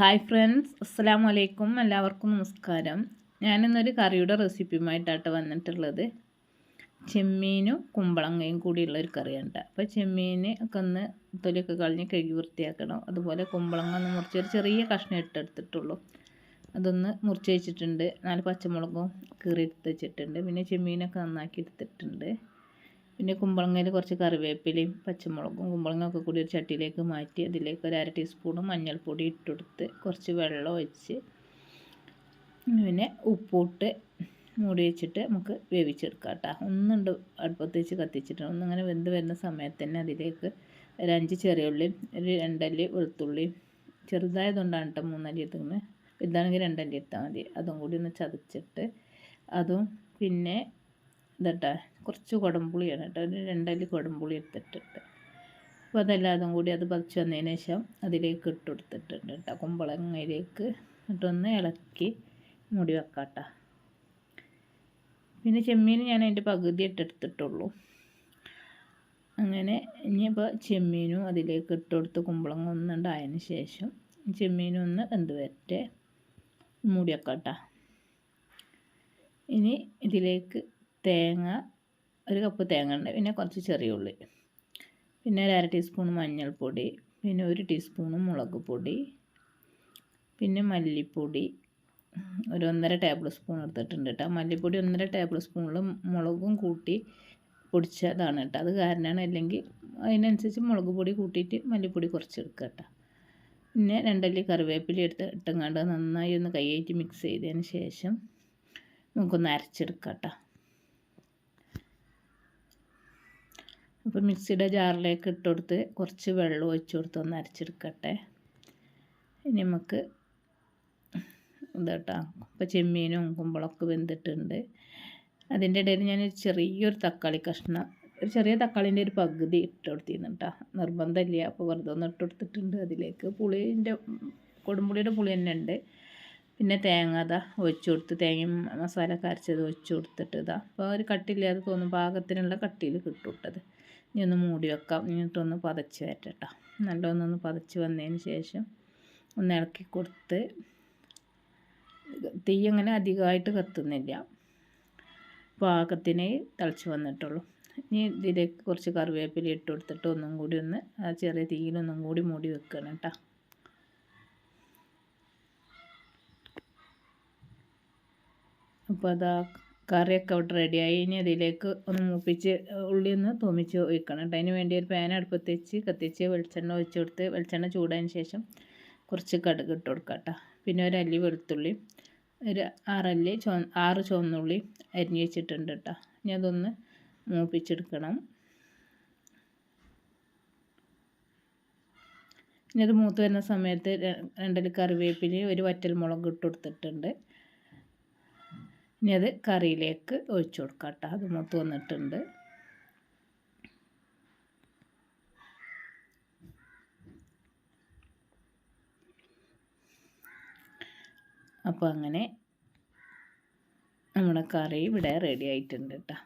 Hi friends അസ്സാം വലൈക്കും എല്ലാവർക്കും നമസ്കാരം. ഞാനിന്നൊരു കറിയുടെ റെസിപ്പിയുമായിട്ടാണ് വന്നിട്ടുള്ളത്. ചെമ്മീനും കുമ്പളങ്ങയും കൂടിയുള്ള ഒരു കറിയുണ്ട്. അപ്പോൾ ചെമ്മീൻ ഒക്കെ ഒന്ന് തൊലിയൊക്കെ കളഞ്ഞ് കഴുകി വൃത്തിയാക്കണം. അതുപോലെ കുമ്പളങ്ങ ഒന്ന് മുറിച്ച് ഒരു ചെറിയ കഷ്ണം ഇട്ടെടുത്തിട്ടുള്ളൂ. അതൊന്ന് മുറിച്ച് വെച്ചിട്ടുണ്ട്. നാല് പച്ചമുളകും കീറി എടുത്ത് വെച്ചിട്ടുണ്ട്. പിന്നെ ചെമ്മീനൊക്കെ നന്നാക്കി എടുത്തിട്ടുണ്ട്. പിന്നെ കുമ്പളങ്ങയിൽ കുറച്ച് കറിവേപ്പിലയും പച്ചമുളകും കുമ്പളങ്ങയൊക്കെ കൂടി ഒരു ചട്ടിയിലേക്ക് മാറ്റി അതിലേക്ക് ഒരു അര ടീസ്പൂൺ മഞ്ഞൾപ്പൊടി ഇട്ടെടുത്ത് കുറച്ച് വെള്ളം ഒഴിച്ച് പിന്നെ ഉപ്പിട്ട് മൂടി വെച്ചിട്ട് നമുക്ക് വേവിച്ചെടുക്കാം കേട്ടോ. ഒന്നുണ്ട് അടുപ്പത്ത് വെച്ച് കത്തിച്ചിട്ട്. ഒന്നിങ്ങനെ വെന്ത് വരുന്ന സമയത്ത് തന്നെ അതിലേക്ക് ഒരു അഞ്ച് ചെറിയ ഉള്ളിയും ഒരു രണ്ടല്ലി വെളുത്തുള്ളിയും ചെറുതായതുകൊണ്ടാണ് കേട്ടോ മൂന്നല്ലി എടുക്കുന്നത് ഇതാണെങ്കിൽ രണ്ടല്ലി എടുത്താൽ മതി. അതും കൂടി ഒന്ന് ചതച്ചിട്ട് അതും പിന്നെ ഇതട്ടാ കുറച്ച് കുടംപുളിയാണ് കേട്ടോ. ഒരു രണ്ടല്ലി കുടംപുളി എടുത്തിട്ടുണ്ട്. അപ്പോൾ അതെല്ലാതും കൂടി അത് പതിച്ച് വന്നതിന് ശേഷം അതിലേക്ക് ഇട്ട് കൊടുത്തിട്ടുണ്ട് കേട്ടോ. കുമ്പളങ്ങയിലേക്ക് ഇട്ടൊന്ന് ഇളക്കി മൂടി വെക്കാം കേട്ടോ. പിന്നെ ചെമ്മീൻ ഞാൻ അതിന്റെ പകുതി ഇട്ടെടുത്തിട്ടുള്ളൂ അങ്ങനെ ഇനിയിപ്പോൾ ചെമ്മീനും അതിലേക്ക് ഇട്ട് കൊടുത്ത് കുമ്പളങ്ങ ഒന്നുണ്ടായതിന് ശേഷം ചെമ്മീനും ഒന്ന് എന്ത് വരട്ടെ മൂടി വെക്കാം കേട്ടോ. ഇനി ഇതിലേക്ക് തേങ്ങ ഒരു കപ്പ് തേങ്ങ ഉണ്ട്. പിന്നെ കുറച്ച് ചെറിയ ഉള്ളി. പിന്നെ ഒരു അര ടീസ്പൂൺ മഞ്ഞൾപ്പൊടി. പിന്നെ ഒരു ടീസ്പൂൺ മുളക് പൊടി. പിന്നെ മല്ലിപ്പൊടി. ഒരു ഒന്നര ടേബിൾ സ്പൂൺ എടുത്തിട്ടുണ്ട് കേട്ടോ. മല്ലിപ്പൊടി ഒന്നര ടേബിൾ സ്പൂണിൽ മുളകും കൂട്ടി പൊടിച്ചതാണ് കേട്ടോ. അത് കാരണമാണ് അല്ലെങ്കിൽ അതിനനുസരിച്ച് മുളക് പൊടി കൂട്ടിയിട്ട് മല്ലിപ്പൊടി കുറച്ച് എടുക്കുക കേട്ടോ. പിന്നെ രണ്ടല്ലി കറിവേപ്പില എടുത്ത് ഇട്ടങ്ങാണ്ട് നന്നായി ഒന്ന് കൈയായിട്ട് മിക്സ് ചെയ്തതിന് ശേഷം നമുക്കൊന്ന് അരച്ചെടുക്കാം കേട്ടോ. അപ്പോൾ മിക്സിയുടെ ജാറിലേക്ക് ഇട്ട് കൊടുത്ത് കുറച്ച് വെള്ളം ഒഴിച്ചു കൊടുത്ത് ഒന്ന് അരച്ചെടുക്കട്ടെ. ഇനി നമുക്ക് ഇതാട്ടോ. ഇപ്പോൾ ചെമ്മീനും കുമ്പളൊക്കെ വെന്തിട്ടുണ്ട്. അതിന്റെ ഇടയിൽ ഞാൻ ഒരു ചെറിയൊരു തക്കാളി കഷ്ണം ഒരു ചെറിയ തക്കാളിന്റെ ഒരു പകുതി ഇട്ട് കൊടുത്തിരുന്നു നിർബന്ധമില്ല. അപ്പോൾ വെറുതെ ഒന്ന് ഇട്ട് കൊടുത്തിട്ടുണ്ട് അതിലേക്ക്. പുളിന്റെ കൊടുമ്പുളിയുടെ പുളി തന്നെ ഉണ്ട്. പിന്നെ തേങ്ങ അതാ ഒഴിച്ചു കൊടുത്ത് തേങ്ങയും മസാല കരച്ചത് ഒഴിച്ചു കൊടുത്തിട്ട് ഇതാ. അപ്പോൾ ഒരു കട്ടില്ലാതെ തോന്നും പാകത്തിനുള്ള കട്ടിയിൽ കിട്ടും ഇനി ഒന്ന് മൂടി വെക്കാം. എന്നിട്ടൊന്ന് പതച്ച് വരട്ടെ ഒന്ന് പതച്ച് വന്നതിന് ശേഷം ഒന്ന് ഇളക്കി കൊടുത്ത് തീ അങ്ങനെ അധികമായിട്ട് കത്തുന്നില്ല. പാകത്തിന് തിളച്ച് വന്നിട്ടുള്ളൂ. ഇനി ഇതിലേക്ക് കുറച്ച് കറിവേപ്പില ഇട്ട് കൊടുത്തിട്ട് ഒന്നും കൂടി ഒന്ന് ആ ചെറിയ തീയിലൊന്നും കൂടി മൂടി വെക്കണം കേട്ടോ. അപ്പോൾ അതാ കറിയൊക്കെ അവിടെ റെഡിയായി ഇനി അതിലേക്ക് ഒന്ന് മൂപ്പിച്ച് ഉള്ളി ഒന്ന് തോമിച്ച് ഒഴിക്കണം കേട്ടോ. അതിന് വേണ്ടി ഒരു പാൻ അടുപ്പത്ത് വെച്ച് കത്തിച്ച് വെളിച്ചെണ്ണ ഒഴിച്ച് കൊടുത്ത് വെളിച്ചെണ്ണ ചൂടായതിന് ശേഷം കുറച്ച് കടുക് ഇട്ട് കൊടുക്കാം കേട്ടോ. പിന്നെ ഒരു അല്ലി വെളുത്തുള്ളി ഒരു ആറല്ലി ചോ ആറ് ചുവന്നുള്ളി അരിഞ്ഞ് വെച്ചിട്ടുണ്ട് കേട്ടോ. ഇനി അതൊന്ന് മൂപ്പിച്ചെടുക്കണം. ഇനി അത് മൂത്ത് വരുന്ന സമയത്ത് രണ്ടൽ കറിവേപ്പില ഒരു വറ്റൽ മുളക് ഇട്ട് കൊടുത്തിട്ടുണ്ട്. ഇനി അത് കറിയിലേക്ക് ഒഴിച്ചു കൊടുക്കാം കേട്ടോ അത് മൂത്ത് വന്നിട്ടുണ്ട്. അപ്പോൾ അങ്ങനെ നമ്മുടെ കറി ഇവിടെ റെഡി ആയിട്ടുണ്ട് കേട്ടോ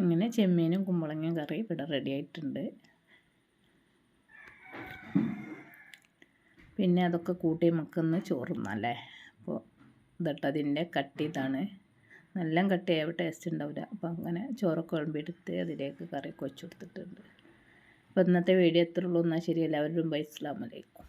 അങ്ങനെ ചെമ്മീനും കുമ്പളങ്ങയും കറി ഇവിടെ റെഡി ആയിട്ടുണ്ട്. പിന്നെ അതൊക്കെ കൂട്ടി നമുക്കൊന്ന് ചോറുന്നല്ലേ അപ്പോൾ ഇതട്ടതിന്റെ കട്ടി ഇതാണ്. നല്ല കട്ടിയായ ടേസ്റ്റ് ഉണ്ടാവില്ല. അപ്പോൾ അങ്ങനെ ചോറൊക്കെ വിളമ്പിയെടുത്ത് അതിലേക്ക് കറി കൊച്ചു കൊടുത്തിട്ടുണ്ട്. അപ്പോൾ ഇന്നത്തെ വീഡിയോ എത്ര ഉള്ളൂ. എന്നാൽ ശരി. എല്ലാവരും ബൈ അസ്ലാമലൈക്കും